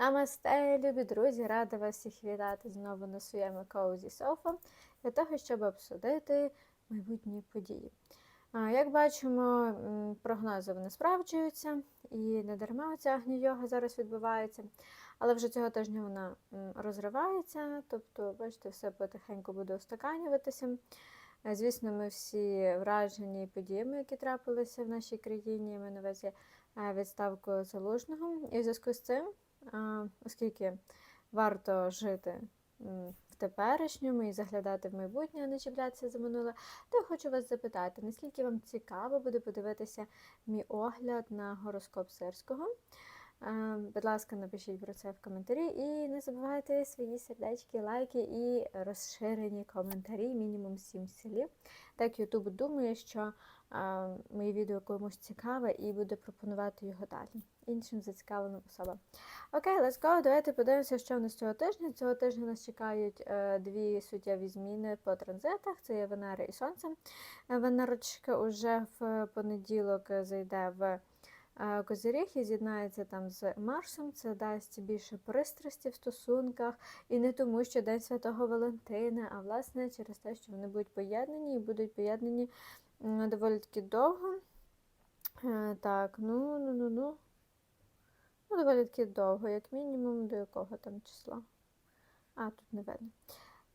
Намасте, любі друзі! Рада вас всіх вітати знову на своєму Cozy Sofa для того, щоб обсудити майбутні події. Як бачимо, прогнози вони справджуються, і не дарма ця агнійога зараз відбувається. Але вже цього тижня вона розривається, тобто, бачите, все потихеньку буде устаканюватися. Е, Звісно, ми всі вражені подіями, які трапилися в нашій країні. Ми на увазі е, відставку залужного. І в зв'язку з цим оскільки варто жити в теперішньому і заглядати в майбутнє, а не чіплятися за минуле, то я хочу вас запитати, наскільки вам цікаво буде подивитися мій огляд на гороскоп Сирського. Будь ласка, напишіть про це в коментарі і не забувайте свої сердечки, лайки і розширені коментарі, мінімум 7 слів. Так YouTube думає, що моє відео комусь цікаве і буде пропонувати його далі іншим зацікавленим особам. Окей, let's go. Давайте подивимося, що в нас цього тижня. Цього тижня нас чекають е, дві суттєві зміни по транзитах. Це є Венера і Сонце. Е, Венерочка уже в понеділок зайде в е, Козиріг і з'єднається там з Марсом. Це дасть більше пристрасті в стосунках. І не тому, що День Святого Валентина, а власне через те, що вони будуть поєднані і будуть поєднані доволі таки довго. Так, ну, ну, ну, ну. Ну, доволі таки довго, як мінімум, до якого там числа. А, тут не видно.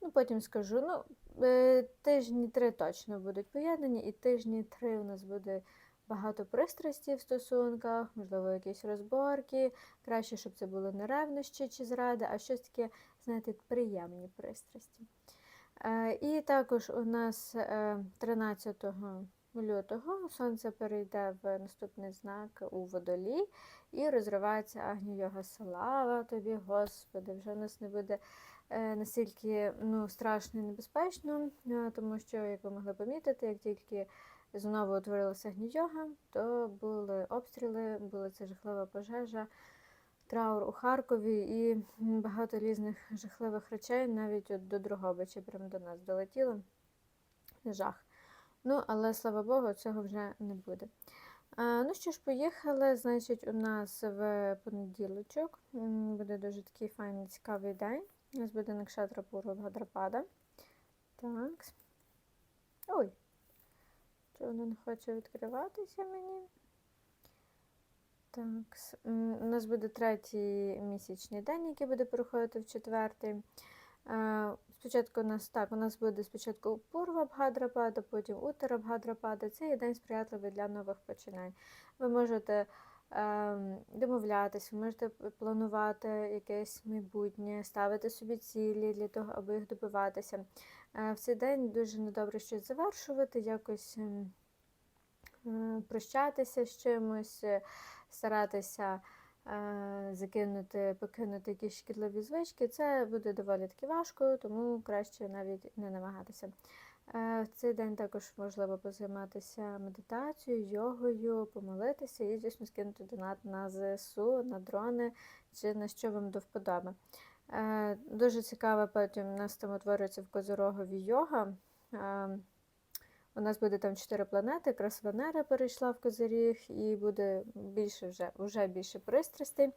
Ну, потім скажу. Ну, е, тижні три точно будуть поєднані, і тижні три у нас буде багато пристрасті в стосунках, можливо, якісь розборки. Краще, щоб це були не ревнощі чи зради, а щось таке, знаєте, приємні пристрасті. Е, І також у нас е, 13 лютого сонце перейде в наступний знак у водолій і розривається Агні Йога. Слава тобі, Господи, вже в нас не буде е, настільки ну, страшно і небезпечно, е, тому що, як ви могли помітити, як тільки знову утворилася Агні-йога, то були обстріли, була ця жахлива пожежа, траур у Харкові і багато різних жахливих речей, навіть от до Дрогобича, прямо до нас долетіло. Жах. Ну, але слава Богу, цього вже не буде. Ну що ж, поїхали. Значить, у нас в понеділочок буде дуже такий файний, цікавий день. У нас буде Накшатра Пурва Бхадрапада. Так. Ой, чого воно не хоче відкриватися мені? Так, у нас буде третій місячний день, який буде переходити в четвертий. Е, Спочатку у нас так, у нас буде спочатку Пурва Бхадрапада, потім Утара Бхадрапада. Це є день сприятливий для нових починань. Ви можете ем, домовлятися, ви можете планувати якесь майбутнє, ставити собі цілі для того, аби їх добиватися. Е, В цей день дуже недобре щось завершувати, якось ем, е, прощатися з чимось, е, старатися е, закинути, покинути якісь шкідливі звички. Це буде доволі таки важко, тому краще навіть не намагатися. Е, В цей день також можливо позайматися медитацією, йогою, помолитися і, звісно, скинути донат на ЗСУ, на дрони чи на що вам до вподоби. Е, Дуже цікаво, потім у нас там утворюється в Козорогові йога. У нас буде там чотири планети, якраз Венера перейшла в Козиріг, і буде більше вже, вже більше пристрастей,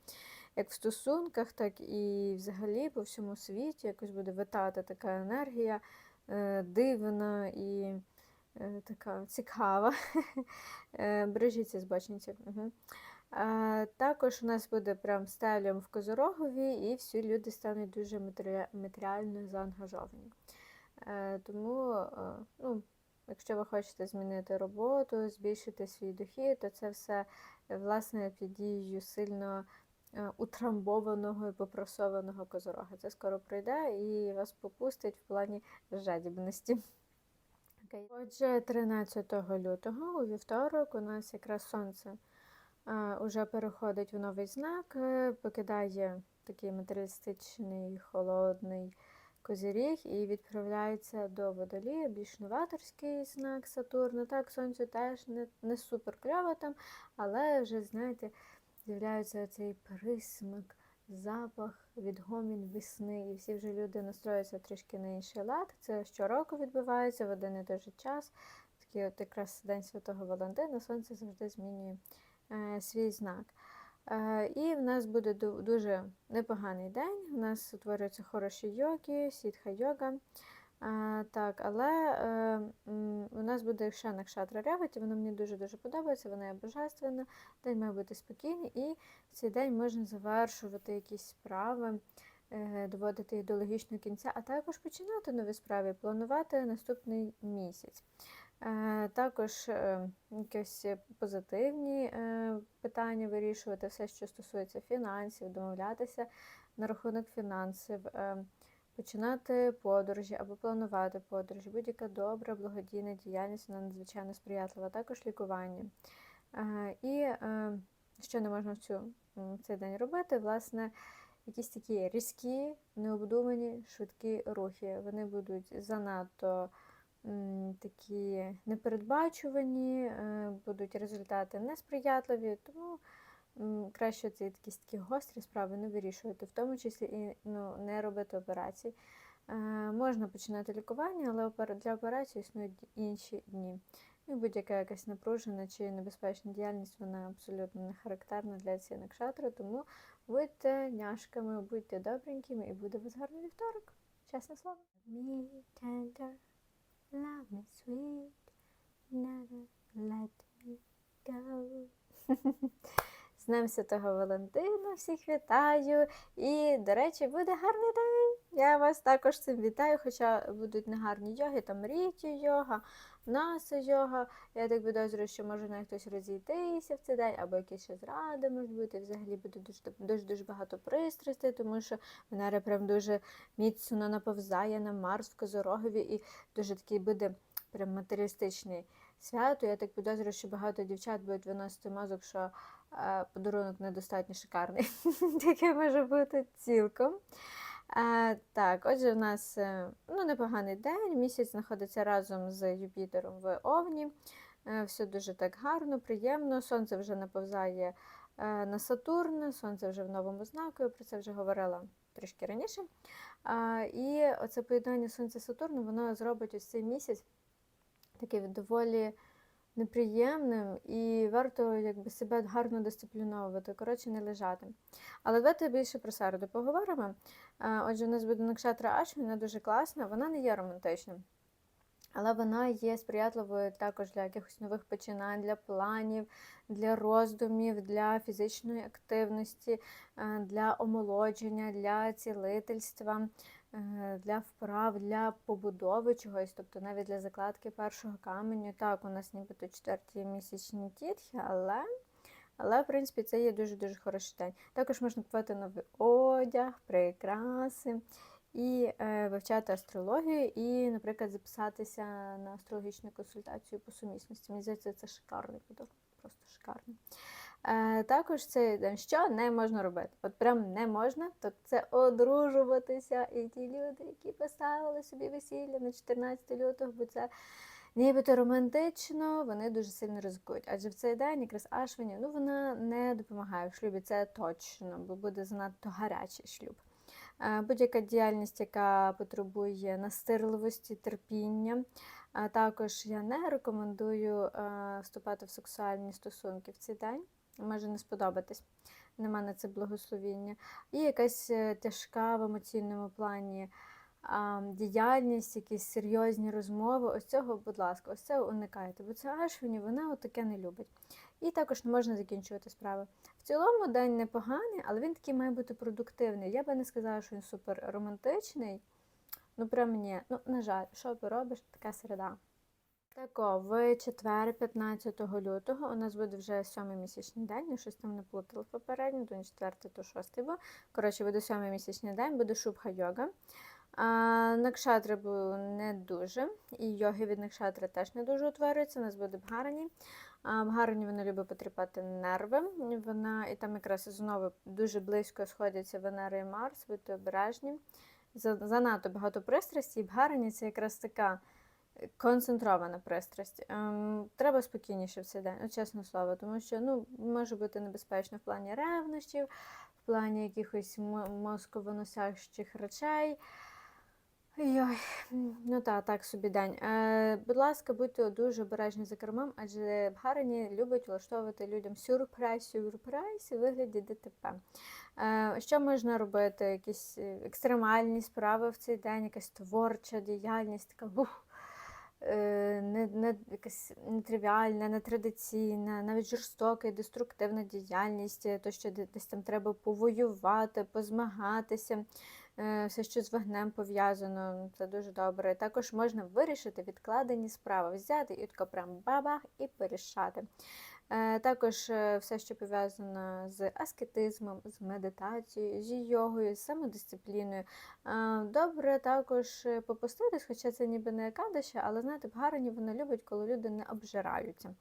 як в стосунках, так і взагалі по всьому світі. Якось буде витати така енергія е, дивна і е, така цікава. Е, Бережіться збочинців. Угу. Е, Також у нас буде прям стелем в Козорогові, і всі люди стануть дуже матеріально заангажовані. Тому, ну, якщо ви хочете змінити роботу, збільшити свій дохід, то це все е, власне під дією сильно е, утрамбованого і попрасованого козорога. Це скоро пройде і вас попустить в плані жадібності. Окей. Отже, 13 лютого у вівторок у нас якраз сонце а, уже переходить в новий знак, е, покидає такий матеріалістичний, холодний козиріг і відправляється до водолія, більш новаторський знак Сатурна. Так, сонце теж не, не супер кльово там, але вже, знаєте, з'являється цей присмак, запах, відгомін весни, і всі вже люди настроюються трішки на інший лад. Це щороку відбувається в один і той же час. Такий от якраз День Святого Валентина, сонце завжди змінює е, свій знак. Е, І в нас буде дуже непоганий день. У нас утворюються хороші йоги, сітха йога. Е, Так, але е, у нас буде ще накшатра реваті, вона мені дуже-дуже подобається, вона є божественна, день має бути спокійний, і в цей день можна завершувати якісь справи, е, доводити їх до логічного кінця, а також починати нові справи, планувати наступний місяць. Е, Також е, якісь позитивні е, питання вирішувати, все, що стосується фінансів, домовлятися на рахунок фінансів, починати подорожі або планувати подорожі. Будь-яка добра, благодійна діяльність, вона надзвичайно сприятлива, також лікування. І що не можна в цю, в цей день робити, власне, якісь такі різкі, необдумані, швидкі рухи. Вони будуть занадто такі непередбачувані, е, будуть результати несприятливі, тому краще ці якісь такі гострі справи не вирішувати, в тому числі і ну, не робити операцій. Е, Можна починати лікування, але для операції існують інші дні. Ну, і будь-яка якась напружена чи небезпечна діяльність, вона абсолютно не характерна для цієї накшатри, тому будьте няшками, будьте добренькими і буде вас гарний вівторок. Чесне слово. Love me sweet, never let me go. З Днем Святого Валентина всіх вітаю. І, до речі, буде гарний день. Я вас також цим вітаю, хоча будуть негарні йоги, там ріті йога, наса йога. Я так підозрюю, що може навіть хтось розійтися в цей день, або якісь ще зради можуть бути. Взагалі буде дуже дуже дуже багато пристрастей, тому що Венера прям дуже міцно наповзає на Марс в Козорогові і дуже такий буде прям матеріалістичний свято. Я так підозрюю, що багато дівчат будуть виносити мозок, що е, подарунок недостатньо шикарний. Таке може бути цілком. Так, отже, у нас е, ну, непоганий день. Місяць знаходиться разом з Юпітером в Овні. Е, все дуже так гарно, приємно. Сонце вже наповзає е, на Сатурн, сонце вже в новому знаку, я про це вже говорила трішки раніше. І оце поєднання Сонця Сатурну, воно зробить ось цей місяць такий доволі неприємним і варто якби, себе гарно дисципліновувати, коротше, не лежати. Але давайте більше про середу поговоримо. Отже, у нас буде Накшатра Ашві, вона дуже класна, вона не є романтичною. Але вона є сприятливою також для якихось нових починань, для планів, для роздумів, для фізичної активності, е, для омолодження, для цілительства, е, для вправ, для побудови чогось, тобто навіть для закладки першого каменю. Так, у нас нібито четверті місячні тітхи, але. Але, в принципі, це є дуже-дуже хороший день. Також можна купувати новий одяг, прикраси і е, вивчати астрологію, і, наприклад, записатися на астрологічну консультацію по сумісності. Мені здається, це шикарний подарунок, просто шикарний. Е, також цей день що не можна робити? От прям не можна, то це одружуватися. І ті люди, які поставили собі весілля на 14 лютого, бо це нібито романтично, вони дуже сильно ризикують. Адже в цей день якраз Ашвіні, ну вона не допомагає в шлюбі, це точно, бо буде занадто гарячий шлюб. Е, Будь-яка діяльність, яка потребує настирливості, терпіння. А також я не рекомендую е, вступати в сексуальні стосунки в цей день. Може не сподобатись. На це благословіння. І якась е, тяжка в емоційному плані а, діяльність, якісь серйозні розмови. Ось цього, будь ласка, ось це уникайте, бо це Ашвіні, вона таке не любить. І також не можна закінчувати справи. В цілому день непоганий, але він такий має бути продуктивний. Я би не сказала, що він супер романтичний. Ну, прям ні. Ну, на жаль, що поробиш, така середа. Тако, в четвер, 15 лютого, у нас буде вже сьомий місячний день, я щось там не плутала попередньо, то не четвертий, то шостий був. Коротше, буде сьомий місячний день, буде шубха йога. А, Накшатри були не дуже, і йоги від накшатри теж не дуже утворюються, у нас буде бгарані. А бгарані вона любить потріпати нерви. Вона, і там якраз знову дуже близько сходяться Венера і Марс, будьте обережні. Занадто багато пристрасті, і бгарані це якраз така концентрована пристрасть. Ем, треба спокійніше в цей день, ну, чесне слово, тому що ну, може бути небезпечно в плані ревнощів, в плані якихось мо- мозковоносящих речей. Ой-ой, ну та, так собі день. Е, будь ласка, будьте дуже обережні за кермом, адже Бхарані любить влаштовувати людям сюрприз, сюрприз у вигляді ДТП. Е, що можна робити? Якісь е, екстремальні справи в цей день, якась творча діяльність, така бух, не, не, якась нетривіальна, нетрадиційна, навіть жорстока і деструктивна діяльність, е, то, що десь там треба повоювати, позмагатися. Е, все, що з вогнем пов'язано, це дуже добре. Також можна вирішити відкладені справи, взяти і тако прям бабах і порішати. Е, Також е, все, що пов'язано з аскетизмом, з медитацією, з йогою, з самодисципліною. Е, Добре також попуститись, хоча це ніби не екадище, але знаєте, в Гарані вони любить, коли люди не обжираються.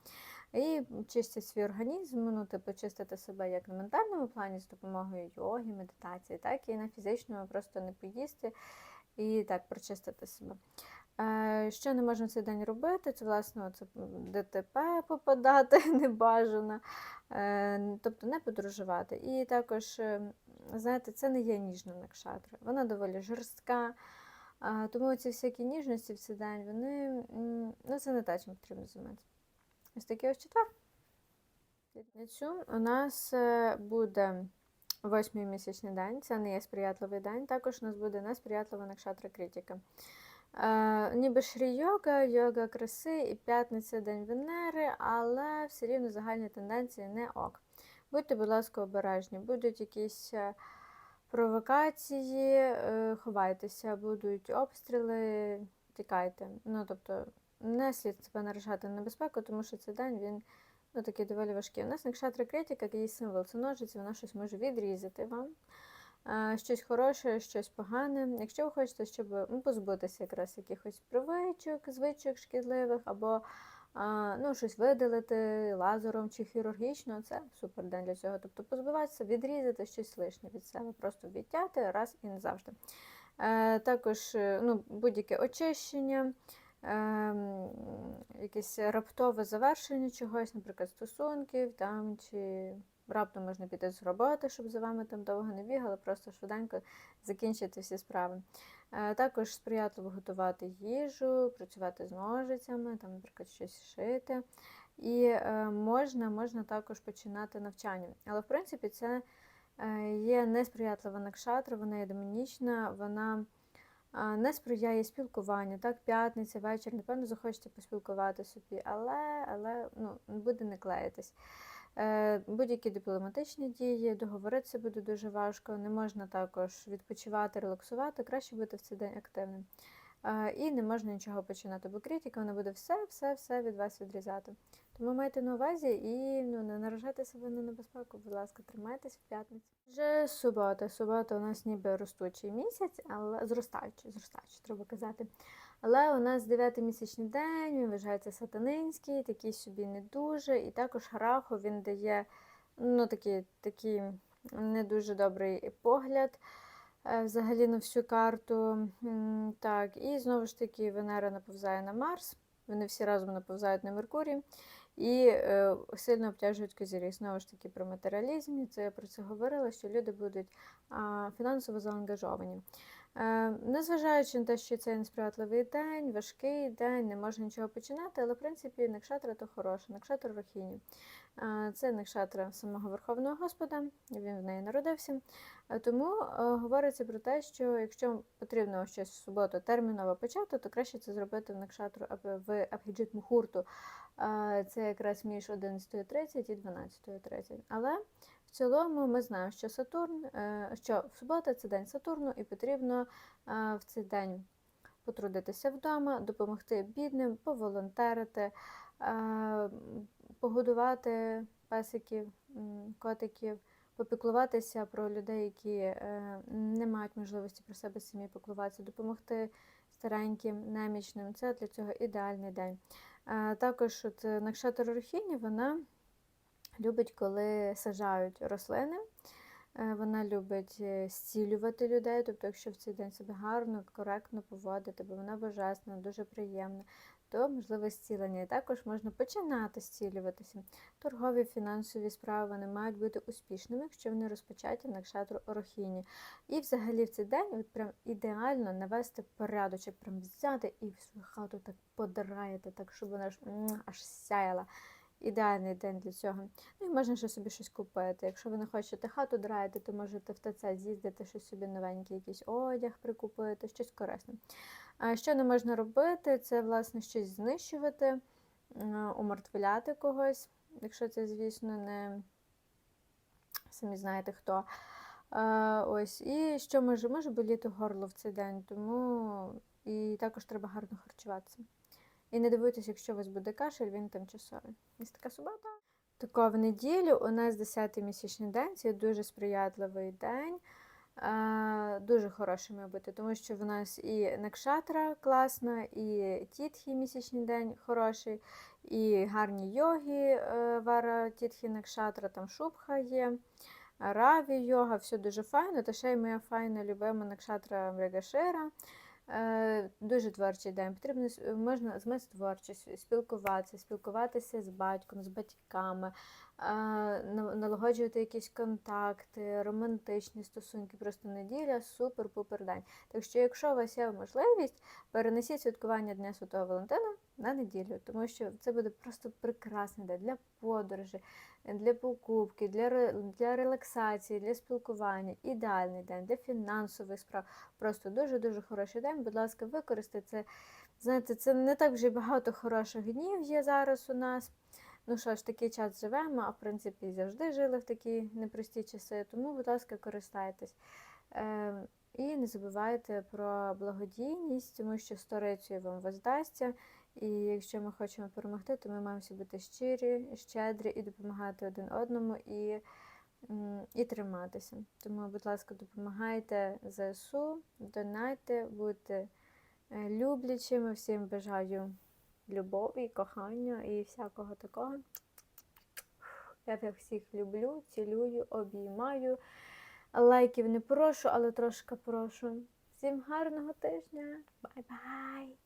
І чистять свій організм, ну, типу, чистити себе як на ментальному плані з допомогою йоги, медитації, так і на фізичному просто не поїсти і так прочистити себе. Е, Що не можна цей день робити? Це, власне, це ДТП попадати небажано, е, тобто не подорожувати. І також, е, знаєте, це не є ніжна накшатра, вона доволі жорстка. Тому ці всякі ніжності в цей день, вони ну, це не те, чим потрібно займатися. Ось такий ось четвер. П'ятницю у нас буде восьмий місячний день, це не є сприятливий день. Також у нас буде несприятлива накшатра критика. Е, ніби шрі йога, йога краси і п'ятниця день Венери, але все рівно загальні тенденції не ок. Будьте, будь ласка, обережні, будуть якісь е, провокації, е, ховайтеся, будуть обстріли, тікайте. Ну, тобто, не слід себе наражати на небезпеку, тому що цей день він ну, такий доволі важкий. У нас накшатра критика, її символ, це ножиці, вона щось може відрізати вам. Е, Щось хороше, щось погане. Якщо ви хочете, щоб ну, позбутися якраз якихось привичок, звичок шкідливих, або ну, щось видалити лазером чи хірургічно, це супер день для цього. Тобто позбуватися, відрізати щось лишнє від себе, просто відтяти раз і назавжди. Е, також е, ну, будь-яке очищення, е, якесь раптове завершення чогось, наприклад, стосунків там, чи раптом можна піти з роботи, щоб за вами там довго не бігали, просто швиденько закінчити всі справи. Е, Також сприятливо готувати їжу, працювати з ножицями, там, наприклад, щось шити. І е, можна, можна також починати навчання. Але в принципі це е, є несприятлива накшатра, вона є демонічна, вона не сприяє спілкуванню. Так, п'ятниця, вечір, напевно, захочете поспілкувати собі, але, але ну, буде не клеїтись. Е, Будь-які дипломатичні дії, договоритися буде дуже важко, не можна також відпочивати, релаксувати, краще бути в цей день активним. Е, І не можна нічого починати, бо критика вона буде все, все, все від вас відрізати. Тому майте на увазі і ну, не наражайте себе на небезпеку, будь ласка, тримайтесь в п'ятницю. Вже субота. Субота у нас ніби ростучий місяць, але зростаючий, зростаючий, треба казати. Але у нас дев'ятий місячний день, він вважається сатанинський, такий собі не дуже. І також Раху він дає ну, такий, такий не дуже добрий погляд е, взагалі на всю карту. Так, і знову ж таки Венера наповзає на Марс, вони всі разом наповзають на Меркурій і е, сильно обтяжують козірі. Знову ж таки про матеріалізм, це я про це говорила, що люди будуть а, фінансово заангажовані. Е, Незважаючи на те, що це несприятливий день, важкий день, не можна нічого починати, але в принципі накшатра то хороша, накшатра Рохіні. Е, Це накшатра самого Верховного Господа, він в неї народився. Е, Тому говориться про те, що якщо потрібно щось в суботу терміново почати, то краще це зробити в накшатру або в Абхіджит Мухурту. Це якраз між 11.30 і 12.30. Але цілому ми знаємо, що Сатурн, е, що субота це день Сатурну, і потрібно е, в цей день потрудитися вдома, допомогти бідним, поволонтерити, е, погодувати песиків, котиків, попіклуватися про людей, які не мають можливості про себе самі піклуватися, допомогти стареньким, немічним. Це для цього ідеальний день. Також от Накшатра Рухіні, вона любить, коли сажають рослини. Е, Вона любить е, зцілювати людей, тобто, якщо в цей день себе гарно, коректно поводити, бо вона божественна, дуже приємна, то можливе зцілення. І також можна починати зцілюватися. Торгові фінансові справи вони мають бути успішними, якщо вони розпочаті на кшатру Орохіні. І взагалі в цей день от прям ідеально навести порядочок, прям взяти і в свою хату так подраїти, так щоб вона ж аж сяяла. Ідеальний день для цього. Ну і можна ще собі щось купити. Якщо ви не хочете хату драїти, то можете в ТЦ з'їздити, щось собі новенький, якийсь одяг прикупити, щось корисне. Що не можна робити, це власне щось знищувати, умертвляти когось, якщо це, звісно, не самі знаєте хто. Ось, і що може, може боліти горло в цей день, тому і також треба гарно харчуватися. І не дивуйтесь, якщо у вас буде кашель, він тимчасовий. Ось така субота. Тако в неділю у нас 10-й місячний день, це дуже сприятливий день. Дуже хороший має бути, тому що в нас і Накшатра класна, і Тітхі місячний день хороший, і гарні йоги, е, Вара Тітхі Накшатра, там Шубха є, Раві йога, все дуже файно. Та ще й моя файна любима Накшатра Мрегашира. Е, Дуже творчий день. Потрібно можна змести творчість, спілкуватися, спілкуватися з батьком, з батьками, налагоджувати якісь контакти, романтичні стосунки. Просто неділя, супер-пупер день. Так що, якщо у вас є можливість, перенесіть святкування Дня Святого Валентина на неділю, тому що це буде просто прекрасний день для подорожі, для покупки, для, для релаксації, для спілкування. Ідеальний день для фінансових справ. Просто дуже-дуже хороший день. Будь ласка, використайте це. Знаєте, це не так вже багато хороших днів є зараз у нас. Ну що ж, такий час живемо, а в принципі завжди жили в такі непрості часи. Тому, будь ласка, користайтесь. Е, і не забувайте про благодійність, тому що сторицею вам воздасться. І якщо ми хочемо перемогти, то ми маємо бути щирі, щедрі і допомагати один одному і, і триматися. Тому, будь ласка, допомагайте ЗСУ, донайте, будьте е, люблячими. Всім бажаю любові, кохання і всякого такого. Я так всіх люблю, цілюю, обіймаю. Лайків не прошу, але трошки прошу. Всім гарного тижня. Бай-бай!